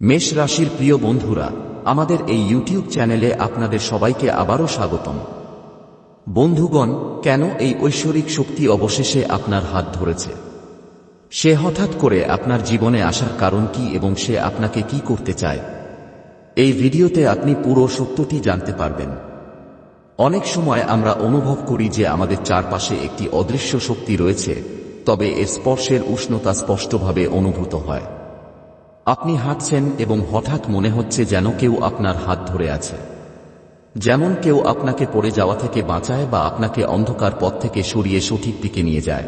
মেষ রাশির প্রিয় বন্ধুরা, আমাদের এই ইউটিউব চ্যানেলে আপনাদের সবাইকে আবারও স্বাগতম। বন্ধুগণ, কেন এই ঐশ্বরিক শক্তি অবশেষে আপনার হাত ধরেছে? সে হঠাৎ করে আপনার জীবনে আসার কারণ কি এবং সে আপনাকে কি করতে চায়? এই ভিডিওতে আপনি পুরো সত্যটি জানতে পারবেন। অনেক সময় আমরা অনুভব করি যে আমাদের চারপাশে একটি অদৃশ্য শক্তি রয়েছে, তবে এর স্পর্শের উষ্ণতা স্পষ্টভাবে অনুভূত হয়। আপনি হাঁটছেন এবং হঠাৎ মনে হচ্ছে যেন কেউ আপনার হাত ধরে আছে। যেমন কেউ আপনাকে পড়ে যাওয়া থেকে বাঁচায় বা আপনাকে অন্ধকার পথ থেকে সরিয়ে সঠিক দিকে নিয়ে যায়।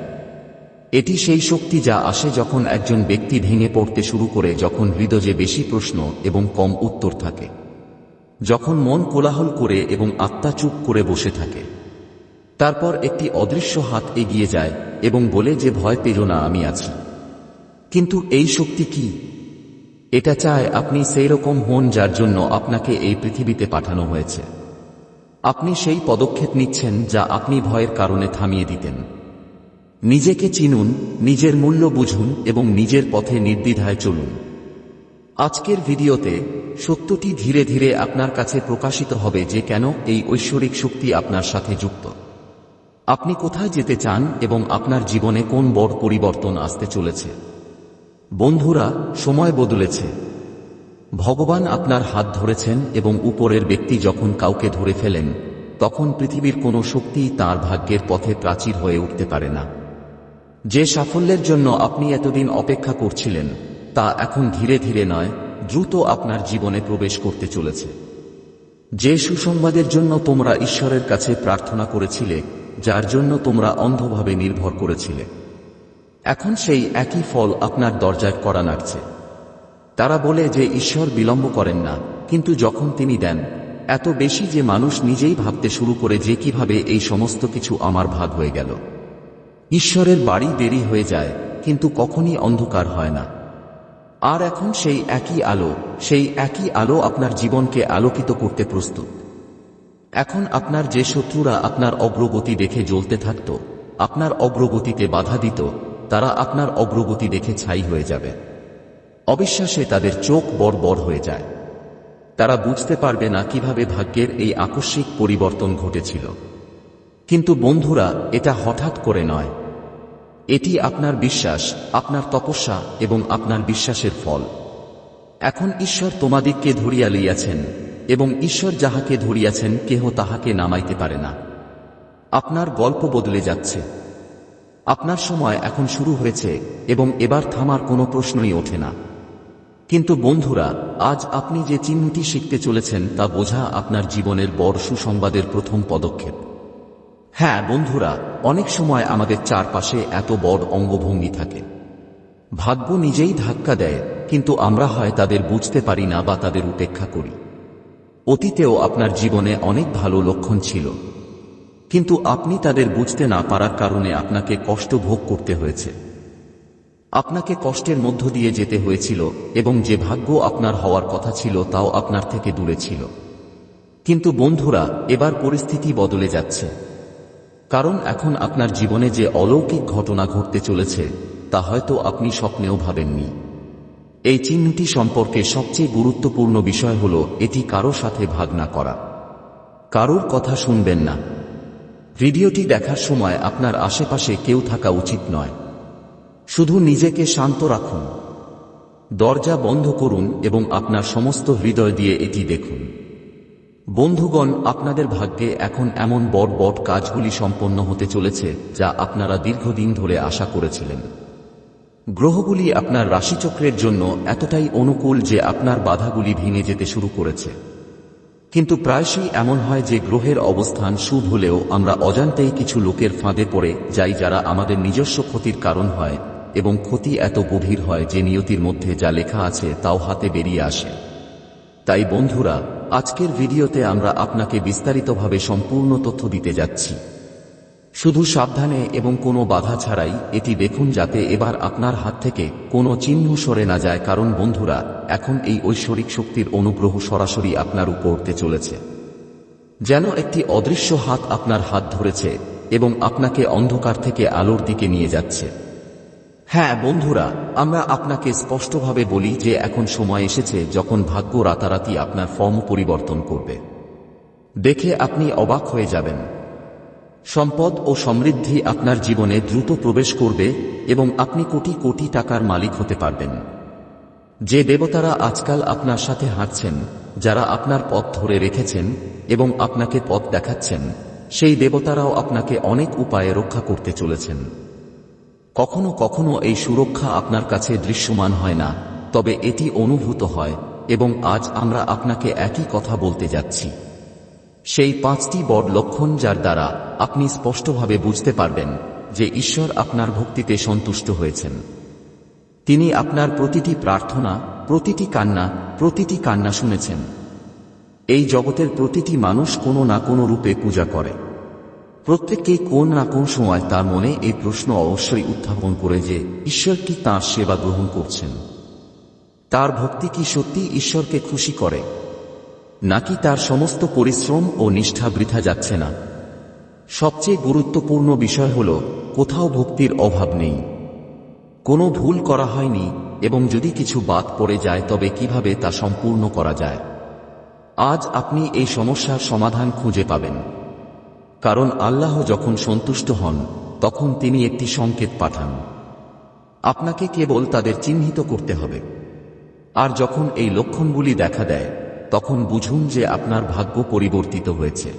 এটি সেই শক্তি যা আসে যখন একজন ব্যক্তি ভেঙে পড়তে শুরু করে যখন হৃদয়ে বেশি প্রশ্ন এবং কম উত্তর থাকে। যখন মন কোলাহল করে এবং আত্মা চুপ করে বসে থাকে। তারপর একটি অদৃশ্য হাত এগিয়ে যায় এবং বলে যে ভয় পেল না, আমি আছি। কিন্তু এই শক্তি কি? এটা চায় আপনি সেই রকম হন যার জন্য আপনাকে এই পৃথিবীতে পাঠানো হয়েছে। আপনি সেই পদক্ষেপ নিচ্ছেন যা আপনি ভয়ের কারণে থামিয়ে দিতেন। নিজেকে চিনুন, নিজের মূল্য বুঝুন এবং নিজের পথে নির্দ্বিধায় চলুন। আজকের ভিডিওতে সত্যটি ধীরে ধীরে আপনার কাছে প্রকাশিত হবে যে কেন এই ঐশ্বরিক শক্তি আপনার সাথে যুক্ত। আপনি কোথায় যেতে চান এবং আপনার জীবনে কোন বড় পরিবর্তন আসতে চলেছে? বন্ধুরা, সময় বদলেছে। ভগবান আপনার হাত ধরেছেন এবং উপরের ব্যক্তি যখন কাউকে ধরে ফেলেন, তখন পৃথিবীর কোনো শক্তি তার ভাগ্যের পথে প্রাচীর হয়ে উঠতে পারে না। যে সাফল্যের জন্য আপনি এতদিন অপেক্ষা করছিলেন, তা এখন ধীরে ধীরে নয়, দ্রুত আপনার জীবনে প্রবেশ করতে চলেছে। যে সুসংবাদের জন্য তোমরা ঈশ্বরের কাছে প্রার্থনা করেছিলে, যার জন্য তোমরা অন্ধভাবে নির্ভর করেছিলে। এখন সেই একই ফল আপনার দরজায় করা নাড়ছে। তারা বলে যে ঈশ্বর বিলম্ব করেন না, কিন্তু যখন তিনি দেন, এত বেশি যে মানুষ নিজেই ভাবতে শুরু করে যে কীভাবে এই সমস্ত কিছু আমার ভাগ হয়ে গেল। ঈশ্বরের বাড়ি দেরি হয়ে যায়, কিন্তু কখনই অন্ধকার হয় না। আর এখন সেই একই আলো, সেই একই আলো আপনার জীবনকে আলোকিত করতে প্রস্তুত। এখন আপনার যে শত্রুরা আপনার অগ্রগতি দেখে জ্বলতে থাকত, আপনার অগ্রগতিতে বাধা দিত তারা আপনার অগ্রগতি দেখে ছাই হয়ে যাবে। অবিশ্বাসে তাদের চোখ বড় বড় হয়ে যায়। তারা বুঝতে পারবে না কীভাবে ভাগ্যের এই আকস্মিক পরিবর্তন ঘটেছিল। কিন্তু বন্ধুরা, এটা হঠাৎ করে নয়। এটি আপনার বিশ্বাস, আপনার তপস্যা এবং আপনার বিশ্বাসের ফল। এখন ঈশ্বর তোমাদিগকে ধরিয়া লইয়াছেন এবং ঈশ্বর যাহাকে ধরিয়াছেন কেহ তাহাকে নামাইতে পারে না। আপনার গল্প বদলে যাচ্ছে। আপনার সময় এখন শুরু হয়েছে এবং এবার থামার কোনো প্রশ্নই ওঠে না। কিন্তু বন্ধুরা, আজ আপনি যে চিহ্নটি শিখতে চলেছেন তা বোঝা আপনার জীবনের বড় সুসংবাদের প্রথম পদক্ষেপ। হ্যাঁ বন্ধুরা, অনেক সময় আমাদের চারপাশে এত বড় অঙ্গভঙ্গি থাকে। ভাগ্য নিজেই ধাক্কা দেয়, কিন্তু আমরা হয় তাদের বুঝতে পারি না বা তাদের উপেক্ষা করি। অতীতেও আপনার জীবনে অনেক ভালো লক্ষণ ছিল। কিন্তু আপনি তাদের বুঝতে না পারার কারণে আপনাকে কষ্ট ভোগ করতে হয়েছে। আপনাকে কষ্টের মধ্য দিয়ে যেতে হয়েছিল, এবং যে ভাগ্য আপনার হওয়ার কথা ছিল তাও আপনার থেকে দূরে ছিল। কিন্তু বন্ধুরা, এবার পরিস্থিতি বদলে যাচ্ছে। কারণ এখন আপনার জীবনে যে অলৌকিক ঘটনা ঘটতে চলেছে, তা হয়তো আপনি স্বপ্নেও ভাবেননি। এই চিহ্নটি সম্পর্কে সবচেয়ে গুরুত্বপূর্ণ বিষয় হল, এটি কারও সাথে ভাগ না করা। কারোর কথা শুনবেন না। ভিডিওটি দেখার সময় আপনার আশেপাশে কেউ থাকা উচিত নয়। শুধু নিজেকে শান্ত রাখুন। দরজা বন্ধ করুন এবং আপনার সমস্ত হৃদয় দিয়ে এটি দেখুন। বন্ধুগণ, আপনাদের ভাগ্যে এখন এমন বট বট কাজগুলি সম্পন্ন হতে চলেছে যা আপনারা দীর্ঘদিন ধরে আশা করেছিলেন। গ্রহগুলি আপনার রাশিচক্রের জন্য এতটাই অনুকূল যে আপনার বাধাগুলি ভেঙে যেতে শুরু করেছে। কিন্তু প্রায়শই এমন হয় যে গ্রহের অবস্থান শুভ হলেও আমরা অজান্তেই কিছু লোকের ফাঁদে পড়ে যাই যারা আমাদের নিজস্ব ক্ষতির কারণ হয় এবং ক্ষতি এত গভীর হয় যে নিয়তির মধ্যে যা লেখা আছে তাও হাতে বেরিয়ে আসে। তাই বন্ধুরা, আজকের ভিডিওতে আমরা আপনাকে বিস্তারিতভাবে সম্পূর্ণ তথ্য দিতে যাচ্ছি। শুধু সাবধানে এবং কোনো বাধা ছাড়াই এটি দেখুন যাতে এবার আপনার হাত থেকে কোনো চিহ্ন সরে না যায়। কারণ বন্ধুরা, এখন এই ঐশ্বরিক শক্তির অনুগ্রহ সরাসরি আপনার উপরতে চলেছে। যেন একটি অদৃশ্য হাত আপনার হাত ধরেছে এবং আপনাকে অন্ধকার থেকে আলোর দিকে নিয়ে যাচ্ছে। হ্যাঁ বন্ধুরা, আমরা আপনাকে স্পষ্টভাবে বলি যে এখন সময় এসেছে যখন ভাগ্য রাতারাতি আপনার ফর্ম পরিবর্তন করবে। দেখে আপনি অবাক হয়ে যাবেন। সম্পদ ও সমৃদ্ধি আপনার জীবনে দ্রুত প্রবেশ করবে এবং আপনি কোটি কোটি টাকার মালিক হতে পারবেন। যে দেবতারা আজকাল আপনার সাথে হাঁটছেন, যারা আপনার পথ ধরে রেখেছেন এবং আপনাকে পথ দেখাচ্ছেন, সেই দেবতারাও আপনাকে অনেক উপায়ে রক্ষা করতে চলেছেন। কখনো কখনো এই সুরক্ষা আপনার কাছে দৃশ্যমান হয় না, তবে এটি অনুভূত হয় এবং আজ আমরা আপনাকে একই কথা বলতে যাচ্ছি। সেই পাঁচটি বড় লক্ষণ যার দ্বারা আপনি স্পষ্টভাবে বুঝতে পারবেন যে ঈশ্বর আপনার ভক্তিতে সন্তুষ্ট হয়েছেন। তিনি আপনার প্রতিটি প্রার্থনা, প্রতিটি কান্না প্রতিটি কান্না শুনেছেন। এই জগতের প্রতিটি মানুষ কোনো না কোনো রূপে পূজা করে। প্রত্যেককেই কোন না কোন সময় তার মনে এই প্রশ্ন অবশ্যই উত্থাপন করে যে, ঈশ্বর কি তাঁর সেবা গ্রহণ করছেন? তার ভক্তি কি সত্যি ঈশ্বরকে খুশি করে? নাকি তার সমস্ত পরিশ্রম ও নিষ্ঠা বৃথা যাচ্ছে না। সবচেয়ে গুরুত্বপূর্ণ বিষয় হল, কোথাও ভক্তির অভাব নেই। কোনো ভুল করা হয়নি, এবং যদি কিছু বাদ পড়ে যায়, তবে কীভাবে তা সম্পূর্ণ করা যায়? আজ আপনি এই সমস্যার সমাধান খুঁজে পাবেন। কারণ আল্লাহ যখন সন্তুষ্ট হন, তখন তিনি একটি সংকেত পাঠান। আপনাকে কেবল তাদের চিহ্নিত করতে হবে। আর যখন এই লক্ষণগুলি দেখা দেয় তখন বুঝুন যে আপনার ভাগ্য পরিবর্তিত হয়েছে।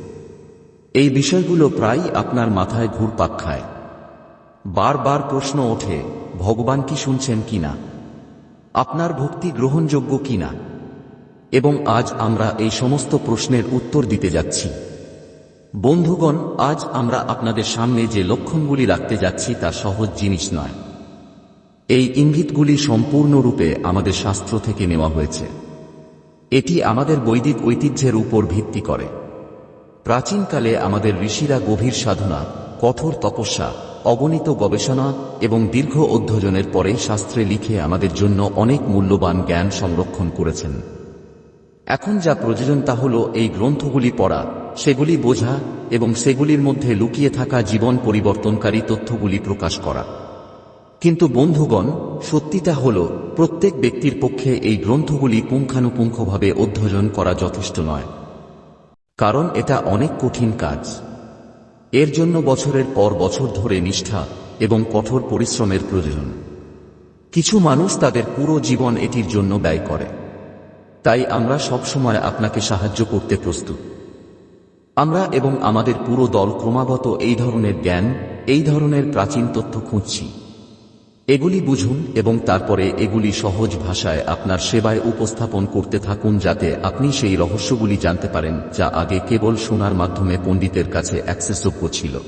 এই বিষয়গুলো প্রায়ই আপনার মাথায় ঘুরপাক খায়। বারবার প্রশ্ন ওঠে, ভগবান কি শুনছেন কিনা আপনার ভক্তি গ্রহণযোগ্য কিনা এবং আজ আমরা এই সমস্ত প্রশ্নের উত্তর দিতে যাচ্ছি। বন্ধুগণ, আজ আমরা আপনাদের সামনে যে লক্ষণগুলি রাখতে যাচ্ছি তা সহজ জিনিস নয়। এই ইঙ্গিতগুলি সম্পূর্ণরূপে আমাদের শাস্ত্র থেকে নেওয়া হয়েছে। এটি আমাদের বৈদিক ঐতিহ্যের উপর ভিত্তি করে। প্রাচীনকালে আমাদের ঋষিরা গভীর সাধনা, কঠোর তপস্যা, অগণিত গবেষণা এবং দীর্ঘ অধ্যয়নের পরে শাস্ত্রে লিখে আমাদের জন্য অনেক মূল্যবান জ্ঞান সংরক্ষণ করেছেন। এখন যা প্রয়োজন তা হল এই গ্রন্থগুলি পড়া, সেগুলি বোঝা এবং সেগুলির মধ্যে লুকিয়ে থাকা জীবন পরিবর্তনকারী তথ্যগুলি প্রকাশ করা। কিন্তু বন্ধুগণ, সত্যিটা হল, প্রত্যেক ব্যক্তির পক্ষে এই গ্রন্থগুলি পুঙ্খানুপুঙ্খভাবে অধ্যয়ন করা যথেষ্ট নয়। কারণ এটা অনেক কঠিন কাজ। এর জন্য বছরের পর বছর ধরে নিষ্ঠা এবং কঠোর পরিশ্রমের প্রয়োজন। কিছু মানুষ তাদের পুরো জীবন এটির জন্য ব্যয় করে। তাই আমরা সবসময় আপনাকে সাহায্য করতে প্রস্তুত। আমরা এবং আমাদের পুরো দল ক্রমাগত এই ধরনের জ্ঞান, এই ধরনের প্রাচীন তথ্য খুঁজছি। এগুলি বুঝুন এবং তারপরে এগুলি সহজ ভাষায় আপনার সেবায় উপস্থাপন করতে থাকুন যাতে আপনি সেই রহস্যগুলি জানতে পারেন যা আগে কেবল শোনার মাধ্যমে পণ্ডিতের কাছে অ্যাক্সেসযোগ্য ছিল।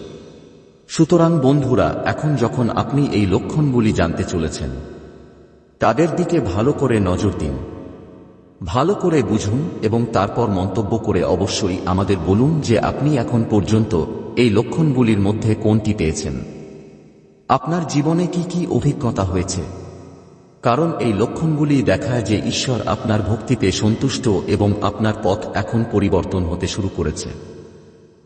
সুতরাং বন্ধুরা, এখন যখন আপনি এই লক্ষণগুলি জানতে চলেছেন, তাদের দিকে ভালো করে নজর দিন। ভালো করে বুঝুন এবং তারপর মন্তব্য করে অবশ্যই আমাদের বলুন যে আপনি এখন পর্যন্ত এই লক্ষণগুলির মধ্যে কোনটি পেয়েছেন। আপনার জীবনে কি কি অভিজ্ঞতা হয়েছে? কারণ এই লক্ষণগুলি দেখায় যে ঈশ্বর আপনার ভক্তিতে সন্তুষ্ট এবং আপনার পথ এখন পরিবর্তন হতে শুরু করেছে।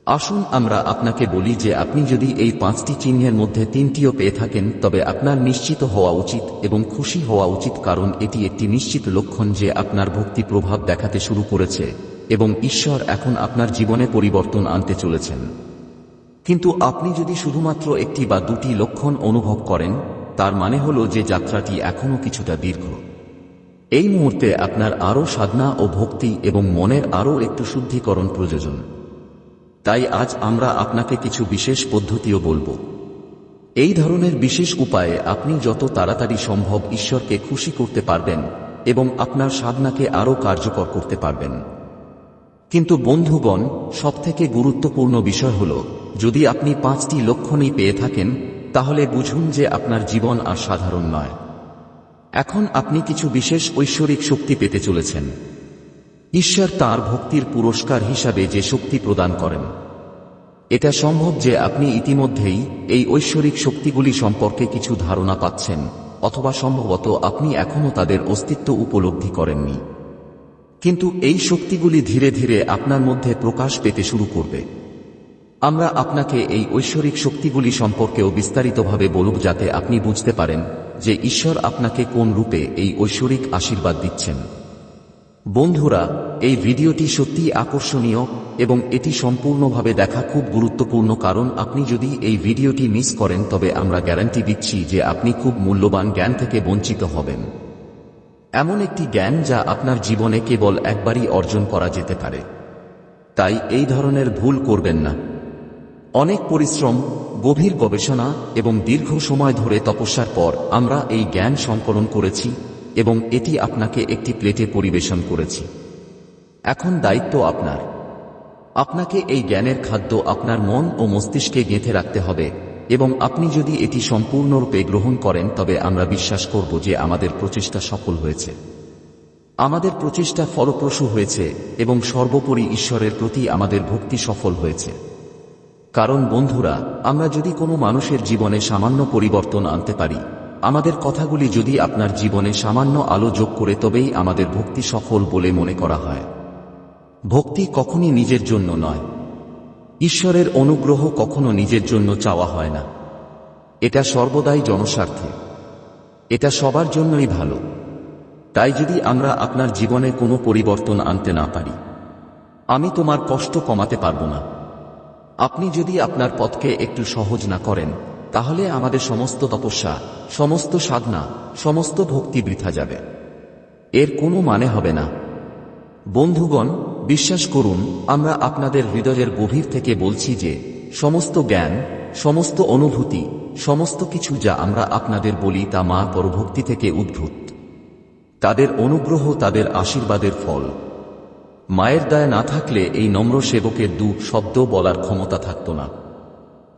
আসুন আমরা আপনাকে বলি যে আপনি যদি এই পাঁচটি চিহ্নের মধ্যে তিনটিও পেয়ে থাকেন, তবে আপনার নিশ্চিত হওয়া উচিত এবং খুশি হওয়া উচিত কারণ এটি একটি নিশ্চিত লক্ষণ যে আপনার ভক্তি প্রভাব দেখাতে শুরু করেছে এবং ঈশ্বর এখন আপনার জীবনে পরিবর্তন আনতে চলেছেন। কিন্তু আপনি যদি শুধুমাত্র একটি বা দুটি লক্ষণ অনুভব করেন, তার মানে হল যে যাত্রাটি এখনও কিছুটা দীর্ঘ। এই মুহূর্তে আপনার আরও সাধনা ও ভক্তি এবং মনের আরও একটু শুদ্ধিকরণ প্রয়োজন। তাই আজ আমরা আপনাকে কিছু বিশেষ পদ্ধতিও বলব। এই ধরনের বিশেষ উপায়ে আপনি যত তাড়াতাড়ি সম্ভব ঈশ্বরকে খুশি করতে পারবেন এবং আপনার সাধনাকে আরও কার্যকর করতে পারবেন। কিন্তু বন্ধুগণ, সবথেকে গুরুত্বপূর্ণ বিষয় হল যদি আপনি পাঁচটি লক্ষণই পেয়ে থাকেন, তাহলে বুঝুন যে আপনার জীবন আর সাধারণ নয়। এখন আপনি কিছু বিশেষ ঐশ্বরিক শক্তি পেতে চলেছেন। ঈশ্বর তার ভক্তির পুরস্কার হিসাবে যে শক্তি প্রদান করেন। এটা সম্ভব যে আপনি ইতিমধ্যেই এই ঐশ্বরিক শক্তিগুলি সম্পর্কে কিছু ধারণা পাচ্ছেন, অথবা সম্ভবত আপনি এখনও তাদের অস্তিত্ব উপলব্ধি করেননি। কিন্তু এই শক্তিগুলি ধীরে ধীরে আপনার মধ্যে প্রকাশ পেতে শুরু করবে। আমরা আপনাকে এই ঐশ্বরিক শক্তিগুলি সম্পর্কেও বিস্তারিতভাবে বলুক যাতে আপনি বুঝতে পারেন যে ঈশ্বর আপনাকে কোন রূপে এই ঐশ্বরিক আশীর্বাদ দিচ্ছেন। বন্ধুরা, এই ভিডিওটি সত্যিই আকর্ষণীয় এবং এটি সম্পূর্ণভাবে দেখা খুব গুরুত্বপূর্ণ কারণ আপনি যদি এই ভিডিওটি মিস করেন তবে আমরা গ্যারান্টি দিচ্ছি যে আপনি খুব মূল্যবান জ্ঞান থেকে বঞ্চিত হবেন। এমন একটি জ্ঞান যা আপনার জীবনে কেবল একবারই অর্জন করা যেতে পারে। তাই এই ধরনের ভুল করবেন না। অনেক পরিশ্রম, গভীর গবেষণা এবং দীর্ঘ সময় ধরে তপস্যার পর আমরা এই জ্ঞান সংকলন করেছি এবং এটি আপনাকে একটি প্লেটে পরিবেশন করেছি। এখন দায়িত্ব আপনার। আপনাকে এই জ্ঞানের খাদ্য আপনার মন ও মস্তিষ্কে গেঁথে রাখতে হবে এবং আপনি যদি এটি সম্পূর্ণরূপে গ্রহণ করেন তবে আমরা বিশ্বাস করব যে আমাদের প্রচেষ্টা সফল হয়েছে। আমাদের প্রচেষ্টা ফলপ্রসূ হয়েছে এবং সর্বোপরি ঈশ্বরের প্রতি আমাদের ভক্তি সফল হয়েছে। কারণ বন্ধুরা, আমরা যদি কোনো মানুষের জীবনে সামান্য পরিবর্তন আনতে পারি, আমাদের কথাগুলি যদি আপনার জীবনে সামান্য আলো যোগ করে তবেই আমাদের ভক্তি সফল বলে মনে করা হয়। ভক্তি কখনই নিজের জন্য নয়। ঈশ্বরের অনুগ্রহ কখনো নিজের জন্য চাওয়া হয় না। এটা সর্বদাই জনস্বার্থে। এটা সবার জন্যই ভালো। তাই যদি আমরা আপনার জীবনে কোনো পরিবর্তন আনতে না পারি, আমি তোমার কষ্ট কমাতে পারব না। আপনি যদি আপনার পথকে একটু সহজ না করেন, তাহলে আমাদের সমস্ত তপস্যা, সমস্ত সাধনা, সমস্ত ভক্তি বৃথা যাবে। এর কোনো মানে হবে না। বন্ধুগণ, বিশ্বাস করুন, আমরা আপনাদের হৃদয়ের গভীর থেকে বলছি যে, সমস্ত জ্ঞান, সমস্ত অনুভূতি, সমস্ত কিছু যা আমরা আপনাদের বলি তা মা পরভক্তি থেকে উদ্ভূত। তাদের অনুগ্রহ, তাদের আশীর্বাদের ফল। মায়ের দায় না থাকলে এই নম্র সেবকের দু শব্দ বলার ক্ষমতা থাকত না।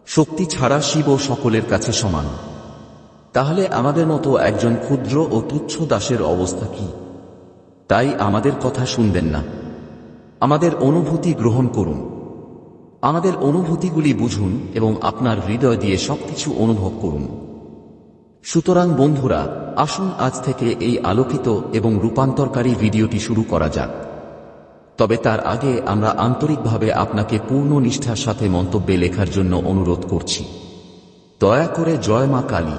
শক্তি ছাড়া শিব সকলের কাছে সমান। তাহলে আমাদের মতো একজন ক্ষুদ্র ও তুচ্ছ দাসের অবস্থা কি? তাই আমাদের কথা শুনবেন না। আমাদের অনুভূতি গ্রহণ করুন। আমাদের অনুভূতিগুলি বুঝুন এবং আপনার হৃদয় দিয়ে সবকিছু অনুভব করুন। সুতরাং বন্ধুরা, আসুন আজ থেকে এই আলোকিত এবং রূপান্তরকারী ভিডিওটি শুরু করা যাক। তবে তার আগে আমরা আন্তরিকভাবে আপনাকে পূর্ণ নিষ্ঠার সাথে মন্তব্যে লেখার জন্য অনুরোধ করছি। দয়া করে জয় মা কালী।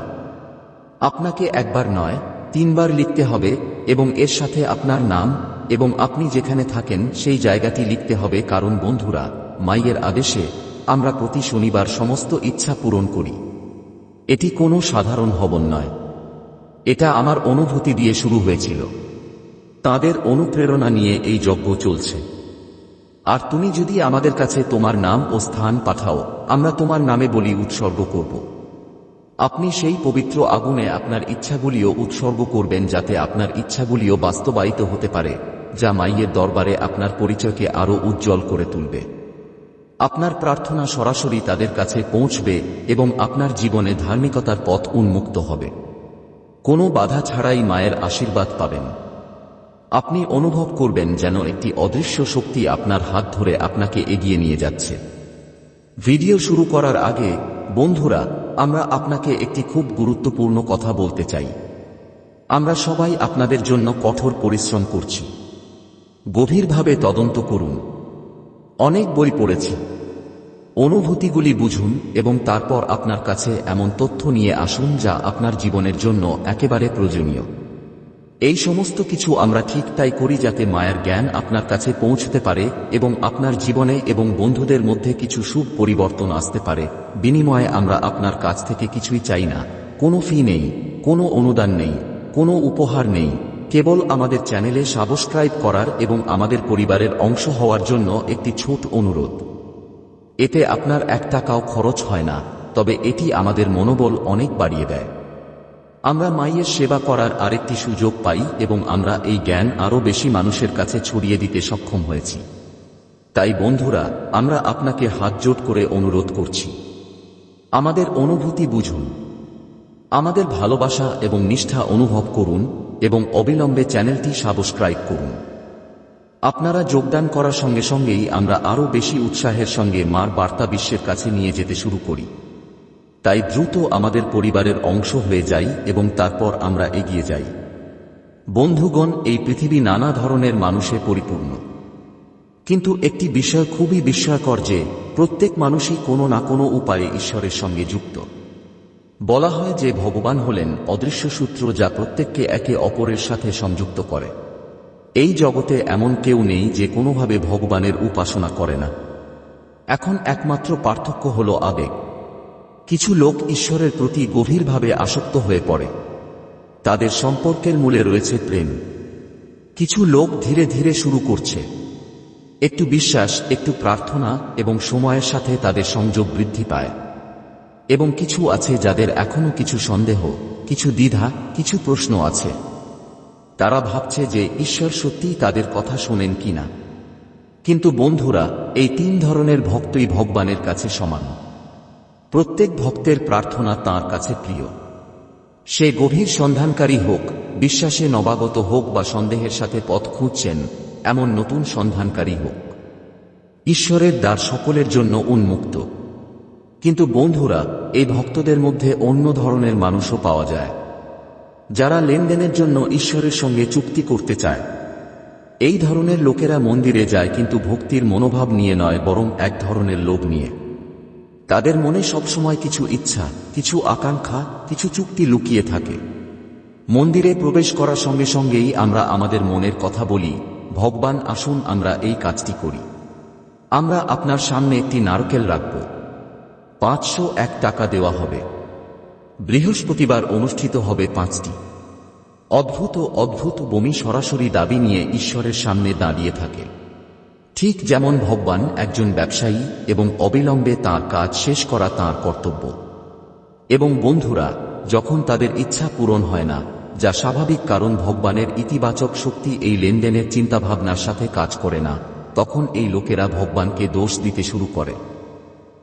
আপনাকে একবার নয়, তিনবার লিখতে হবে এবং এর সাথে আপনার নাম এবং আপনি যেখানে থাকেন সেই জায়গাটি লিখতে হবে কারণ বন্ধুরা, মাইয়ের আদেশে আমরা প্রতি শনিবার সমস্ত ইচ্ছা পূরণ করি। এটি কোনো সাধারণ হবন নয়। এটা আমার অনুভূতি দিয়ে শুরু হয়েছিল। তাদের অনুপ্রেরণা নিয়ে এই যজ্ঞ চলছে। আর তুমি যদি আমাদের কাছে তোমার নাম ও স্থান পাঠাও, আমরা তোমার নামে বলি উৎসর্গ করব। আপনি সেই পবিত্র আগুনে আপনার ইচ্ছাগুলিও উৎসর্গ করবেন যাতে আপনার ইচ্ছাগুলিও বাস্তবায়িত হতে পারে, যা মাইয়ের দরবারে আপনার পরিচয়কে আরও উজ্জ্বল করে তুলবে। আপনার প্রার্থনা সরাসরি তাদের কাছে পৌঁছবে এবং আপনার জীবনে ধার্মিকতার পথ উন্মুক্ত হবে। কোনো বাধা ছাড়াই মায়ের আশীর্বাদ পাবেন। আপনি অনুভব করবেন যেন একটি অদৃশ্য শক্তি আপনার হাত ধরে আপনাকে এগিয়ে নিয়ে যাচ্ছে। ভিডিও শুরু করার আগে, বন্ধুরা, আমরা আপনাকে একটি খুব গুরুত্বপূর্ণ কথা বলতে চাই। আমরা সবাই আপনাদের জন্য কঠোর পরিশ্রম করছি। গভীরভাবে তদন্ত করুন। অনেক বই পড়েছি। অনুভূতিগুলি বুঝুন এবং তারপর আপনার কাছে এমন তথ্য নিয়ে আসুন যা আপনার জীবনের জন্য একেবারে প্রয়োজনীয়। এই সমস্ত কিছু আমরা ঠিক তাই করি যাতে মায়ের জ্ঞান আপনার কাছে পৌঁছতে পারে এবং আপনার জীবনে এবং বন্ধুদের মধ্যে কিছু শুভ পরিবর্তন আসতে পারে। বিনিময়ে আমরা আপনার কাছ থেকে কিছুই চাই না। কোনো ফি নেই, কোনো অনুদান নেই, কোনো উপহার নেই। কেবল আমাদের চ্যানেলে সাবস্ক্রাইব করার এবং আমাদের পরিবারের অংশ হওয়ার জন্য একটি ছোট অনুরোধ। এতে আপনার এক টাকাও খরচ হয় না, তবে এটি আমাদের মনোবল অনেক বাড়িয়ে দেয়। আমরা মায়ের সেবা করার আরেকটি সুযোগ পাই এবং আমরা এই জ্ঞান আরও বেশি মানুষের কাছে ছড়িয়ে দিতে সক্ষম হয়েছি। তাই বন্ধুরা, আমরা আপনাকে হাত জোট করে অনুরোধ করছি। আমাদের অনুভূতি বুঝুন। আমাদের ভালোবাসা এবং নিষ্ঠা অনুভব করুন এবং অবিলম্বে চ্যানেলটি সাবস্ক্রাইব করুন। আপনারা যোগদান করার সঙ্গে সঙ্গেই আমরা আরও বেশি উৎসাহের সঙ্গে মার বার্তা বিশ্বের কাছে নিয়ে যেতে শুরু করি। তাই দ্রুত আমাদের পরিবারের অংশ হয়ে যাই এবং তারপর আমরা এগিয়ে যাই। বন্ধুগণ, এই পৃথিবী নানা ধরনের মানুষে পরিপূর্ণ। কিন্তু একটি বিষয় খুবই বিস্ময়কর যে, প্রত্যেক মানুষই কোনো না কোনো উপায়ে ঈশ্বরের সঙ্গে যুক্ত। বলা হয় যে, ভগবান হলেন অদৃশ্য সূত্র যা প্রত্যেককে একে অপরের সাথে সংযুক্ত করে। এই জগতে এমন কেউ নেই যে, কোনোভাবে ভগবানের উপাসনা করে না। এখন একমাত্র পার্থক্য হল আবেগ। কিছু লোক ঈশ্বরের প্রতি গভীরভাবে আসক্ত হয়ে পড়ে। তাদের সম্পর্কের মূলে রয়েছে প্রেম। কিছু লোক ধীরে ধীরে শুরু করছে। একটু বিশ্বাস, একটু প্রার্থনা এবং সময়ের সাথে তাদের সংযোগ বৃদ্ধি পায়। এবং কিছু আছে যাদের এখনও কিছু সন্দেহ, কিছু দ্বিধা, কিছু প্রশ্ন আছে। তারা ভাবছে যে ঈশ্বর সত্যিই তাদের কথা শোনেন কিনা। কিন্তু বন্ধুরা, এই তিন ধরনের ভক্তই ভগবানের কাছে সমান। প্রত্যেক ভক্তের প্রার্থনা তার কাছে প্রিয়। সে গভীর সন্ধানকারী হোক, বিশ্বাসে নবাগত হোক বা সন্দেহের সাথে পথ খুঁজছেন, এমন নতুন সন্ধানকারী হোক। ঈশ্বরের দ্বার সকলের জন্য উন্মুক্ত। কিন্তু বন্ধুরা, এই ভক্তদের মধ্যে অন্য ধরনের মানুষও পাওয়া যায়। যারা লেনদেনের জন্য ঈশ্বরের সঙ্গে চুক্তি করতে চায়। এই ধরনের লোকেরা মন্দিরে যায় কিন্তু ভক্তির মনোভাব নিয়ে নয়, বরং এক ধরনের লোভ নিয়ে। তাদের মনে সবসময় কিছু ইচ্ছা, কিছু আকাঙ্ক্ষা, কিছু চুক্তি লুকিয়ে থাকে। মন্দিরে প্রবেশ করার সঙ্গে সঙ্গেই আমরা আমাদের মনের কথা বলি, ভগবান আসুন আমরা এই কাজটি করি। আমরা আপনার সামনে একটি নারকেল রাখব। পাঁচশো এক টাকা দেওয়া হবে। বৃহস্পতিবার অনুষ্ঠিত হবে পাঁচটি। অদ্ভুত অদ্ভুত বমি সরাসরি দাবি নিয়ে ঈশ্বরের সামনে দাঁড়িয়ে থাকে। ঠিক যেমন ভগবান একজন ব্যবসায়ী এবং অবিলম্বে তার কাজ শেষ করা তার কর্তব্য। এবং বন্ধুরা, যখন তাদের ইচ্ছা পূরণ হয় না, যা স্বাভাবিক কারণ ভগবানের ইতিবাচক শক্তি এই লেনদেনের চিন্তাভাবনার সাথে কাজ করে না, তখন এই লোকেরা ভগবানকে দোষ দিতে শুরু করে।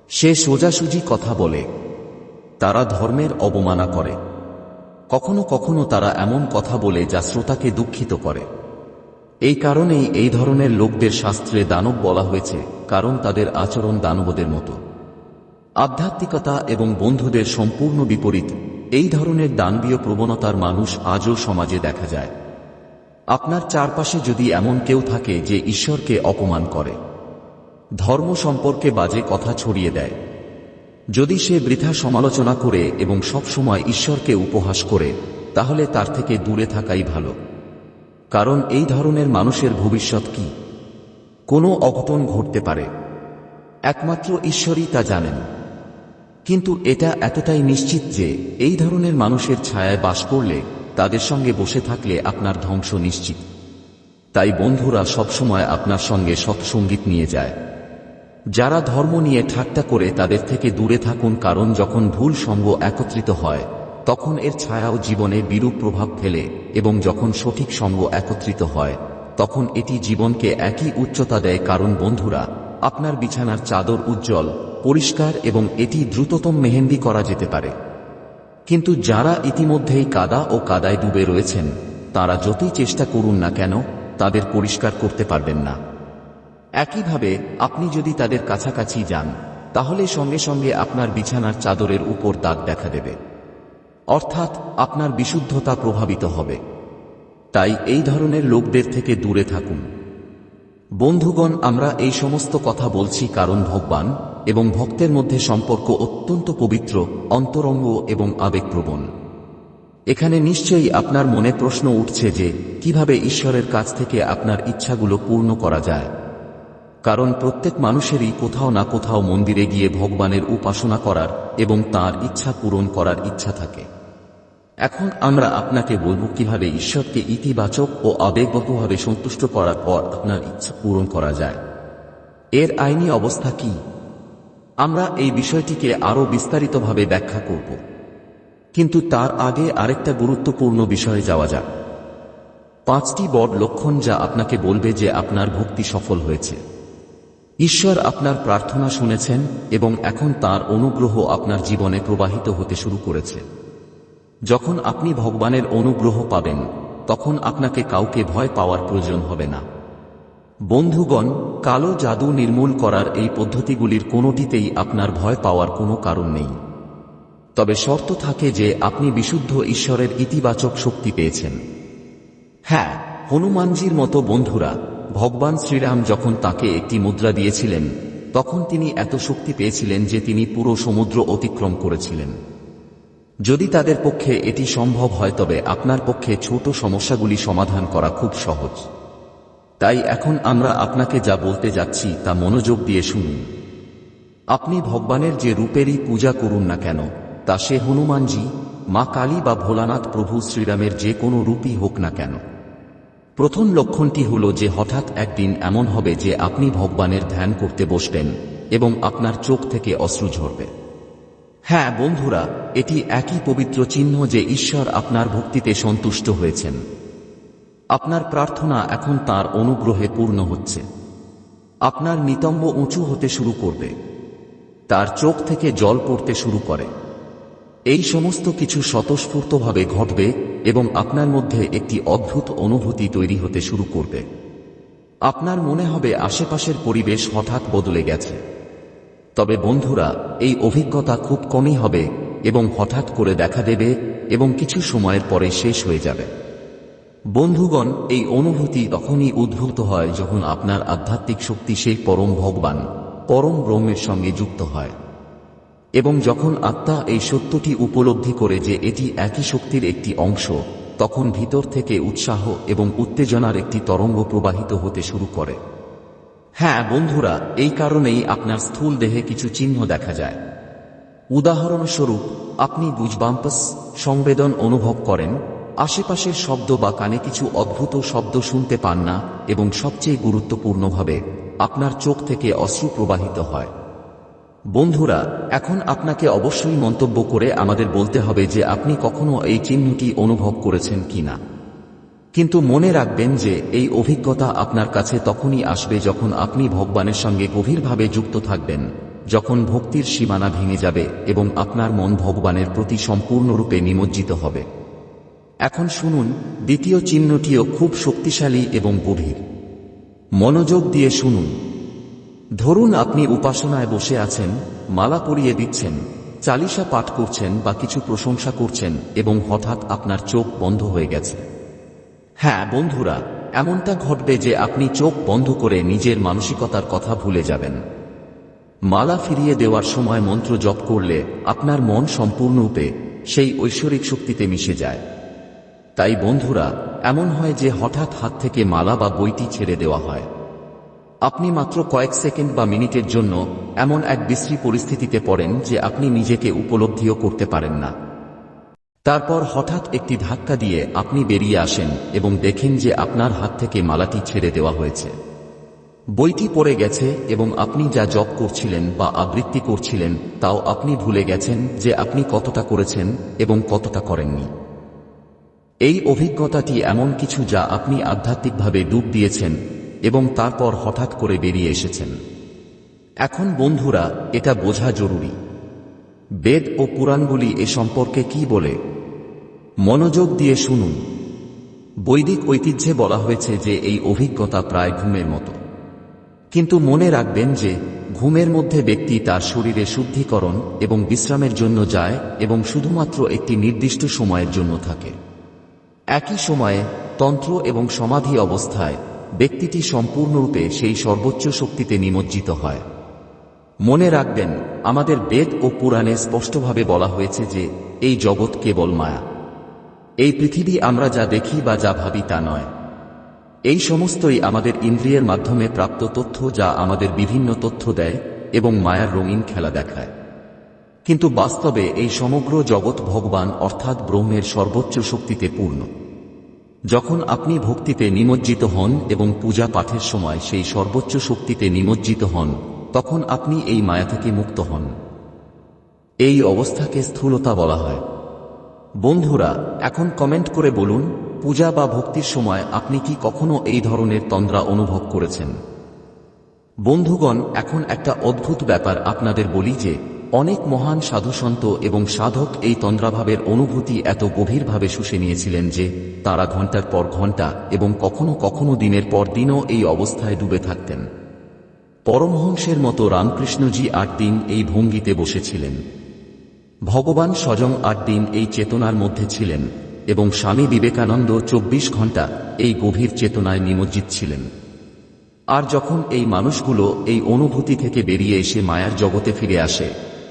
সে সোজাসুজি কথা বলে, তারা ধর্মের অবমানা করে। কখনো কখনো তারা এমন কথা বলে যা শ্রোতাকে দুঃখিত করে। এই কারণেই এই ধরনের লোকদের শাস্ত্রে দানব বলা হয়েছে, কারণ তাদের আচরণ দানবদের মতো। আধ্যাত্মিকতা এবং বন্ধুদের সম্পূর্ণ বিপরীত, এই ধরনের দানবীয় প্রবণতার মানুষ আজও সমাজে দেখা যায়। আপনার চারপাশে যদি এমন কেউ থাকে যে ঈশ্বরকে অপমান করে, ধর্ম সম্পর্কে বাজে কথা ছড়িয়ে দেয়। যদি সে বৃথা সমালোচনা করে এবং সবসময় ঈশ্বরকে উপহাস করে, তাহলে তার থেকে দূরে থাকাই ভালো। কারণ এই ধরনের মানুষের ভবিষ্যৎ কি? কোনো অঘটন ঘটতে পারে। একমাত্র ঈশ্বরই তা জানেন। কিন্তু এটা এতটাই নিশ্চিত যে এই ধরনের মানুষের ছায়ায় বাস করলে তাদের সঙ্গে বসে থাকলে আপনার ধ্বংস নিশ্চিত। তাই বন্ধুরা সবসময় আপনার সঙ্গে সৎসঙ্গীত নিয়ে যায়। যারা ধর্ম নিয়ে ঠাট্টা করে তাদের থেকে দূরে থাকুন কারণ যখন ভুল সঙ্গ একত্রিত হয় তখন এর ছায়াও জীবনে বিরূপ প্রভাব ফেলে এবং যখন সঠিক সঙ্গ একত্রিত হয়, তখন এটি জীবনকে একই উচ্চতা দেয়। কারণ বন্ধুরা, আপনার বিছানার চাদর উজ্জ্বল, পরিষ্কার এবং এটি দ্রুততম মেহেন্দি করা যেতে পারে। কিন্তু যারা ইতিমধ্যেই কাদা ও কাদায় ডুবে রয়েছেন, তারা যতই চেষ্টা করুন না কেন, তাদের পরিষ্কার করতে পারবেন না। একইভাবে, আপনি যদি তাদের কাছাকাছি যান, তাহলে সঙ্গে সঙ্গে আপনার বিছানার চাদরের উপর দাগ দেখা দেবে। অর্থাৎ আপনার বিশুদ্ধতা প্রভাবিত হবে। তাই এই ধরনের লোকদের থেকে দূরে থাকুন। বন্ধুগণ, আমরা এই সমস্ত কথা বলছি কারণ ভগবান এবং ভক্তের মধ্যে সম্পর্ক অত্যন্ত পবিত্র, অন্তরঙ্গ এবং আবেগপ্রবণ। এখানে নিশ্চয়ই আপনার মনে প্রশ্ন উঠছে যে, কীভাবে ঈশ্বরের কাছ থেকে আপনার ইচ্ছাগুলো পূর্ণ করা যায়? কারণ প্রত্যেক মানুষেরই কোথাও না কোথাও মন্দিরে গিয়ে ভগবানের উপাসনা করার এবং তার ইচ্ছা পূরণ করার ইচ্ছা থাকে। এখন আমরা আপনাকে বলব কীভাবে ঈশ্বরকে ইতিবাচক ও আবেগগতভাবে সন্তুষ্ট করার পর আপনার ইচ্ছা পূরণ করা যায়। এর আইনি অবস্থা কি? আমরা এই বিষয়টিকে আরও বিস্তারিতভাবে ব্যাখ্যা করব। কিন্তু তার আগে আরেকটা গুরুত্বপূর্ণ বিষয়ে যাওয়া যাক। পাঁচটি বড় লক্ষণ যা আপনাকে বলবে যে আপনার ভক্তি সফল হয়েছে। ঈশ্বর আপনার প্রার্থনা শুনেছেন এবং এখন তার অনুগ্রহ আপনার জীবনে প্রবাহিত হতে শুরু করেছে। যখন আপনি ভগবানের অনুগ্রহ পাবেন, তখন আপনাকে কাউকে ভয় পাওয়ার প্রয়োজন হবে না। বন্ধুগণ, কালো জাদু নির্মূল করার এই পদ্ধতিগুলির কোনোটিতেই আপনার ভয় পাওয়ার কোনো কারণ নেই। তবে শর্ত থাকে যে আপনি বিশুদ্ধ ঈশ্বরের ইতিবাচক শক্তি পেয়েছেন। হ্যাঁ হনুমানজির মতো বন্ধুরা, ভগবান শ্রীরাম যখন তাকে একটি মুদ্রা দিয়েছিলেন, তখন তিনি এত শক্তি পেয়েছিলেন যে তিনি পুরো সমুদ্র অতিক্রম করেছিলেন। যদি তাদের পক্ষে এটি সম্ভব হয় তবে আপনার পক্ষে ছোট সমস্যাগুলি সমাধান করা খুব সহজ। তাই এখন আমরা আপনাকে যা বলতে যাচ্ছি তা মনোযোগ দিয়ে শুনুন। আপনি ভগবানের যে রূপেরই পূজা করুন না কেন, তা সে হনুমানজি, মা কালী বা ভোলানাথ প্রভু শ্রীরামের যে কোনো রূপই হোক না কেন। প্রথম লক্ষণটি হল যে হঠাৎ একদিন এমন হবে যে আপনি ভগবানের ধ্যান করতে বসবেন এবং আপনার চোখ থেকে অশ্রু ঝরবে। হ্যাঁ বন্ধুরা, এটি একই পবিত্র চিহ্ন যে ঈশ্বর আপনার ভক্তিতে সন্তুষ্ট হয়েছেন। আপনার প্রার্থনা এখন তার অনুগ্রহে পূর্ণ হচ্ছে। আপনার নিতম্ব উঁচু হতে শুরু করবে। তার চোখ থেকে জল পড়তে শুরু করে। এই সমস্ত কিছু স্বতঃস্ফূর্তভাবে ঘটবে এবং আপনার মধ্যে একটি অদ্ভুত অনুভূতি তৈরি হতে শুরু করবে। আপনার মনে হবে আশেপাশের পরিবেশ হঠাৎ বদলে গেছে। তবে বন্ধুরা, এই অভিজ্ঞতা খুব কমই হবে এবং হঠাৎ করে দেখা দেবে এবং কিছু সময়ের পরে শেষ হয়ে যাবে। বন্ধুগণ, এই অনুভূতি তখনই উদ্ভূত হয় যখন আপনার আধ্যাত্মিক শক্তি সেই পরম ভগবান, পরম ব্রহ্মের সঙ্গে যুক্ত হয়। এবং যখন আত্মা এই সত্যটি উপলব্ধি করে যে এটি একই শক্তির একটি অংশ, তখন ভিতর থেকে উৎসাহ এবং উত্তেজনার একটি তরঙ্গ প্রবাহিত হতে শুরু করে। হ্যাঁ বন্ধুরা, এই কারণেই আপনার স্থূল দেহে কিছু চিহ্ন দেখা যায়। উদাহরণস্বরূপ, আপনি বুঝবাম্পাস, সংবেদন অনুভব করেন, আশেপাশের শব্দ বা কানে কিছু অদ্ভুত শব্দ শুনতে পান না এবং সবচেয়ে গুরুত্বপূর্ণভাবে, আপনার চোখ থেকে অশ্রু প্রবাহিত হয়। বন্ধুরা, এখন আপনাকে অবশ্যই মন্তব্য করে আমাদের বলতে হবে যে আপনি কখনো এই চিহ্নটি অনুভব করেছেন কিনা। কিন্তু মনে রাখবেন যে, এই অভিজ্ঞতা আপনার কাছে তখনই আসবে যখন আপনি ভগবানের সঙ্গে গভীরভাবে যুক্ত থাকবেন, যখন ভক্তির সীমানা ভেঙে যাবে এবং আপনার মন ভগবানের প্রতি সম্পূর্ণরূপে নিমজ্জিত হবে। এখন শুনুন, দ্বিতীয় চিহ্নটিও খুব শক্তিশালী এবং গভীর। মনোযোগ দিয়ে শুনুন। ধরুন আপনি উপাসনায় বসে আছেন, মালা পরিয়ে দিচ্ছেন, চালিশা পাঠ করছেন বা কিছু প্রশংসা করছেন এবং হঠাৎ আপনার চোখ বন্ধ হয়ে গেছে। হ্যাঁ বন্ধুরা, এমনটা ঘটবে যে আপনি চোখ বন্ধ করে নিজের মানসিকতার কথা ভুলে যাবেন। মালা ফিরিয়ে দেওয়ার সময় মন্ত্র জপ করলে আপনার মন সম্পূর্ণরূপে সেই ঐশ্বরিক শক্তিতে মিশে যায়। তাই বন্ধুরা, এমন হয় যে হঠাৎ হাত থেকে মালা বা বইটি ছেড়ে দেওয়া হয়। আপনি মাত্র কয়েক সেকেন্ড বা মিনিটের জন্য এমন এক বিশ্রী পরিস্থিতিতে পড়েন যে আপনি নিজেকে উপলব্ধিও করতে পারেন না। তারপর হঠাৎ একটি ধাক্কা দিয়ে আপনি বেরিয়ে আসেন এবং দেখেন যে আপনার হাত থেকে মালাটি ছেড়ে দেওয়া হয়েছে। বইটি পড়ে গেছে এবং আপনি যা জব করছিলেন বা আবৃত্তি করছিলেন তাও আপনি ভুলে গেছেন যে আপনি কতটা করেছেন এবং কতটা করেননি। এই অভিজ্ঞতাটি এমন কিছু যা আপনি আধ্যাত্মিকভাবে ডুব দিয়েছেন এবং তারপর হঠাৎ করে বেরিয়ে এসেছেন। এখন বন্ধুরা, এটা বোঝা জরুরি। বেদ ও পুরাণগুলি এ সম্পর্কে কি বলে? মনোযোগ দিয়ে শুনুন। বৈদিক ঐতিহ্যে বলা হয়েছে যে এই অভিজ্ঞতা প্রায় ঘুমের মতো। কিন্তু মনে রাখবেন যে ঘুমের মধ্যে ব্যক্তি তার শরীরে শুদ্ধিকরণ এবং বিশ্রামের জন্য যায় এবং শুধুমাত্র একটি নির্দিষ্ট সময়ের জন্য থাকে। একই সময়ে তন্ত্র এবং সমাধি অবস্থায় ব্যক্তিটি সম্পূর্ণরূপে সেই সর্বোচ্চ শক্তিতে নিমজ্জিত হয়। মনে রাখবেন, আমাদের বেদ ও পুরাণে স্পষ্টভাবে বলা হয়েছে যে এই জগৎ কেবল মায়া। এই পৃথিবী আমরা যা দেখি বা যা ভাবি তা নয়। এই সমস্তই আমাদের ইন্দ্রিয়ের মাধ্যমে প্রাপ্ত তথ্য যা আমাদের বিভিন্ন তথ্য দেয় এবং মায়ার রঙিন খেলা দেখায়। কিন্তু বাস্তবে এই সমগ্র জগৎ ভগবান অর্থাৎ ব্রহ্মের সর্বোচ্চ শক্তিতে পূর্ণ। যখন আপনি ভক্তিতে নিমজ্জিত হন এবং পূজা পাঠের সময় সেই সর্বোচ্চ শক্তিতে নিমজ্জিত হন তখন আপনি এই মায়া থেকে মুক্ত হন। এই অবস্থাকে স্থূলতা বলা হয়। বন্ধুরা, এখন কমেন্ট করে বলুন, পূজা বা ভক্তির সময় আপনি কি কখনো এই ধরনের তন্দ্রা অনুভব করেছেন? বন্ধুগণ, এখন একটা অদ্ভুত ব্যাপার আপনাদের বলি যে, অনেক মহান সাধুসন্ত এবং সাধক এই তন্দ্রাভাবের অনুভূতি এত গভীরভাবে শুষে নিয়েছিলেন যে, তারা ঘণ্টার পর ঘণ্টা এবং কখনো কখনো দিনের পর দিনও এই অবস্থায় ডুবে থাকতেন। পরমহংসের মতো রামকৃষ্ণজি আট দিন এই ভঙ্গিতে বসেছিলেন। ভগবান স্বয়ং আট দিন এই চেতনার মধ্যে ছিলেন এবং স্বামী বিবেকানন্দ চব্বিশ ঘণ্টা এই গভীর চেতনায় নিমজ্জিত ছিলেন। আর যখন এই মানুষগুলো এই অনুভূতি থেকে বেরিয়ে এসে মায়ার জগতে ফিরে আসে,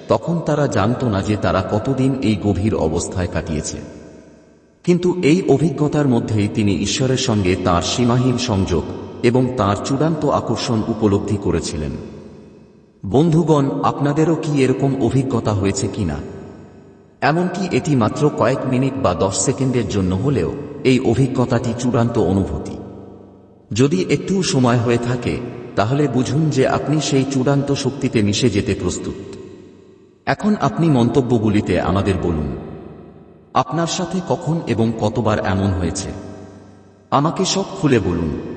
তখন তারা জানত না যে তারা কতদিন এই গভীর অবস্থায় কাটিয়েছে। কিন্তু এই অভিজ্ঞতার মধ্যেই তিনি ঈশ্বরের সঙ্গে তার সীমাহীন সংযোগ এবং তার চূড়ান্ত আকর্ষণ উপলব্ধি করেছিলেন। বন্ধুগণ, আপনাদেরও কি এরকম অভিজ্ঞতা হয়েছে কিনা? এমনকি এটি মাত্র কয়েক মিনিট বা দশ সেকেন্ডের জন্য হলেও এই অভিজ্ঞতাটি চূড়ান্ত অনুভূতি। যদি একটু সময় হয়ে থাকে, তাহলে বুঝুন যে আপনি সেই চূড়ান্ত শক্তিতে মিশে যেতে প্রস্তুত। এখন আপনি মন্তব্যগুলিতে আমাদের বলুন। আপনার সাথে কখন এবং কতবার এমন হয়েছে? আমাকে সব খুলে বলুন।